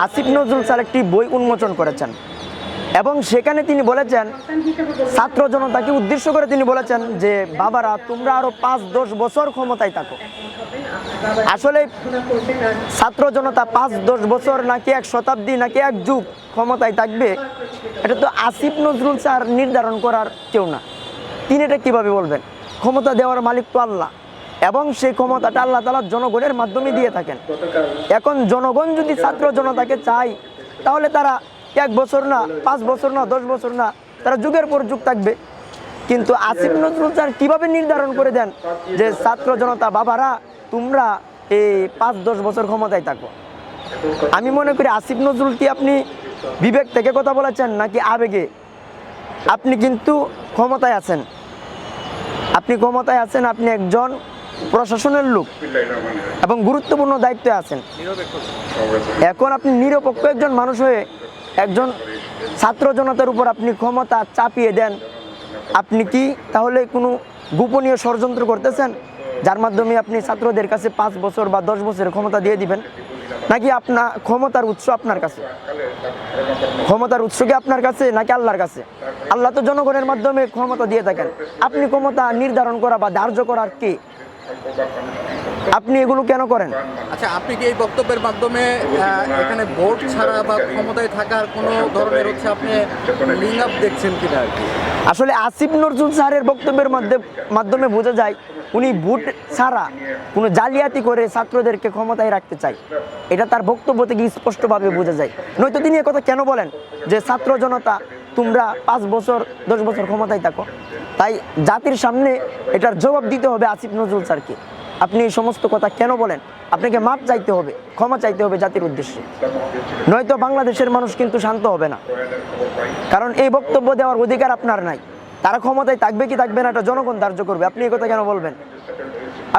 Asif Nazrul sir একটি বই উন্মোচন করেছেন। এবং সেখানে তিনি বলেছেন, ছাত্র জনতাকে উদ্দেশ্য করে তিনি বলেছেন যে, বাবারা, তোমরা আরও পাঁচ দশ বছর ক্ষমতায় থাকো। আসলে ছাত্র জনতা পাঁচ দশ বছর নাকি এক শতাব্দী নাকি এক যুগ ক্ষমতায় থাকবে, এটা তো আসিফ নজরুল স্যার নির্ধারণ করার কেউ না। তিনি এটা কীভাবে বলবেন? ক্ষমতা দেওয়ার মালিক তো আল্লাহ। এবং সেই ক্ষমতাটা আল্লাহ তালা জনগণের মাধ্যমে দিয়ে থাকেন। এখন জনগণ যদি ছাত্র জনতাকে চায়, তাহলে তারা এক বছর না, পাঁচ বছর না, দশ বছর না, তারা যুগের পর যুগ থাকবে। কিন্তু আসিফ নজরুল স্যার কীভাবে নির্ধারণ করে দেন যে ছাত্র জনতা, বাবারা, তোমরা এই পাঁচ, দশ বছর ক্ষমতায় থাকো আমি মনে করি আসিফ নজরুল কি আপনি বিবেক থেকে কথা বলেছেন নাকি আবেগে? আপনি কিন্তু ক্ষমতায় আছেন। আপনি ক্ষমতায় আছেন, আপনি একজন প্রশাসনের লোক এবং গুরুত্বপূর্ণ দায়িত্বে আছেন। এখন আপনি নিরপেক্ষ একজন মানুষ হয়ে একজন ছাত্র জনতার উপর আপনি ক্ষমতা চাপিয়ে দেন, আপনি কি তাহলে কোনো গোপনীয় ষড়যন্ত্র করতেছেন? যার মাধ্যমে আপনি ছাত্রদের কাছে পাঁচ বছর বা দশ বছরের ক্ষমতা দিয়ে দিবেন? নাকি আপনার ক্ষমতার উৎস আপনার কাছে? ক্ষমতার উৎস কি আপনার কাছে নাকি আল্লাহর কাছে? আল্লাহ তো জনগণের মাধ্যমে ক্ষমতা দিয়ে থাকেন। আপনি ক্ষমতা নির্ধারণ করা বা ধার্য করার কে? আপনি এগুলো কেন করেন? আচ্ছা আপনি কি এই বক্তব্যের মাধ্যমে এখানে ভোট ছাড়া বা ক্ষমতায় থাকার কোনো ধরনের হচ্ছে আপনি লিঙ্ক আপ দেখছেন কিনা আর কি? আসলে আসিফ নজরুল স্যারের বক্তব্যের মাধ্যমে বোঝা যায় উনি ভোট ছাড়া কোনো জালিয়াতি করে ছাত্রদেরকে ক্ষমতায় রাখতে চায়। এটা তার বক্তব্য থেকে স্পষ্টভাবে বোঝা যায়। নয়তো তিনি কথা কেন বলেন? যে ছাত্র জনতা তোমরা পাঁচ বছর, দশ বছর ক্ষমতায় থাকো। তাই জাতির সামনে এটার জবাব দিতে হবে আসিফ নজরুল স্যারকে। আপনি এই সমস্ত কথা কেন বলেন? আপনাকে মাপ চাইতে হবে, ক্ষমা চাইতে হবে জাতির উদ্দেশ্যে। নয়তো বাংলাদেশের মানুষ কিন্তু শান্ত হবে না। কারণ এই বক্তব্য দেওয়ার অধিকার আপনার নাই। তারা ক্ষমতায় থাকবে কি থাকবে না, এটা জনগণ ধার্য করবে। আপনি এই কথা কেন বলবেন?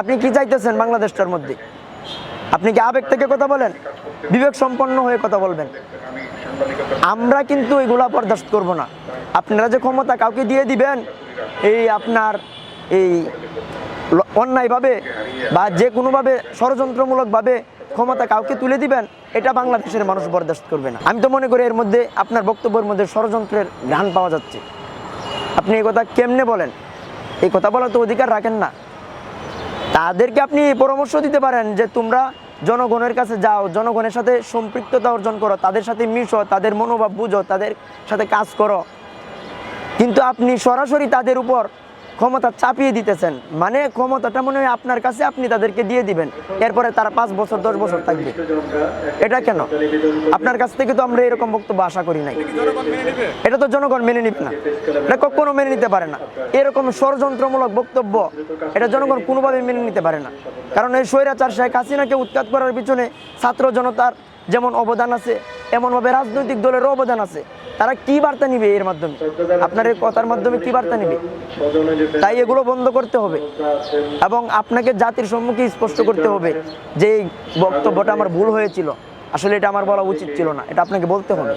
আপনি কি চাইতেছেন বাংলাদেশটার মধ্যে? আপনি কি আবেগ থেকে কথা বলেন? বিবেক সম্পন্ন হয়ে কথা বলবেন। আমরা কিন্তু এগুলা বরদাস্ত করব না। আপনারা যে ক্ষমতা কাউকে দিয়ে দিবেন, এই আপনার এই অন্যায়ভাবে বা যে কোনোভাবে ষড়যন্ত্রমূলকভাবে ক্ষমতা কাউকে তুলে দিবেন, এটা বাংলাদেশের মানুষ বরদাস্ত করবে না। আমি তো মনে করি এর মধ্যে আপনার বক্তব্যের মধ্যে ষড়যন্ত্রের গান পাওয়া যাচ্ছে। আপনি এই কথা কেমনে বলেন? এই কথা বলার তো অধিকার রাখেন না। তাদেরকে আপনি পরামর্শ দিতে পারেন যে তোমরা জনগণের কাছে যাও, জনগণের সাথে সম্পৃক্ততা অর্জন করো, তাদের সাথে মিশো, তাদের মনোভাব বুঝো, তাদের সাথে কাজ করো। কিন্তু আপনি সরাসরি তাদের উপর ক্ষমতা চাপিয়ে দিতেছেন। মানে ক্ষমতাটা মনে হয় আপনার কাছে, আপনি তাদেরকে দিয়ে দিবেন। এরপরে তারা পাঁচ বছর, দশ বছর থাকবে। এটা কেন? আপনার কাছ থেকে তো আমরা এরকম বক্তব্য আশা করি নাই। এটা তো জনগণ মেনে নিবে না। এটা কখনো মেনে নিতে পারে না। এরকম ষড়যন্ত্রমূলক বক্তব্য এটা জনগণ কোনোভাবে মেনে নিতে পারে না। কারণ এই স্বৈরাচার শেখ হাসিনাকে উৎখাত করার পিছনে ছাত্র জনতার যেমন অবদান আছে, এমনভাবে রাজনৈতিক দলেরও অবদান আছে। তারা কি বার্তা নিবে এর মাধ্যমে? আপনার এই কথার মাধ্যমে কি বার্তা নিবে? তাই এগুলো বন্ধ করতে হবে। এবং আপনাকে জাতির সম্মুখে স্পষ্ট করতে হবে যে এই বক্তব্যটা আমার ভুল হয়েছিল। আসলে এটা আমার বলা উচিত ছিল না। এটা আপনাকে বলতে হবে।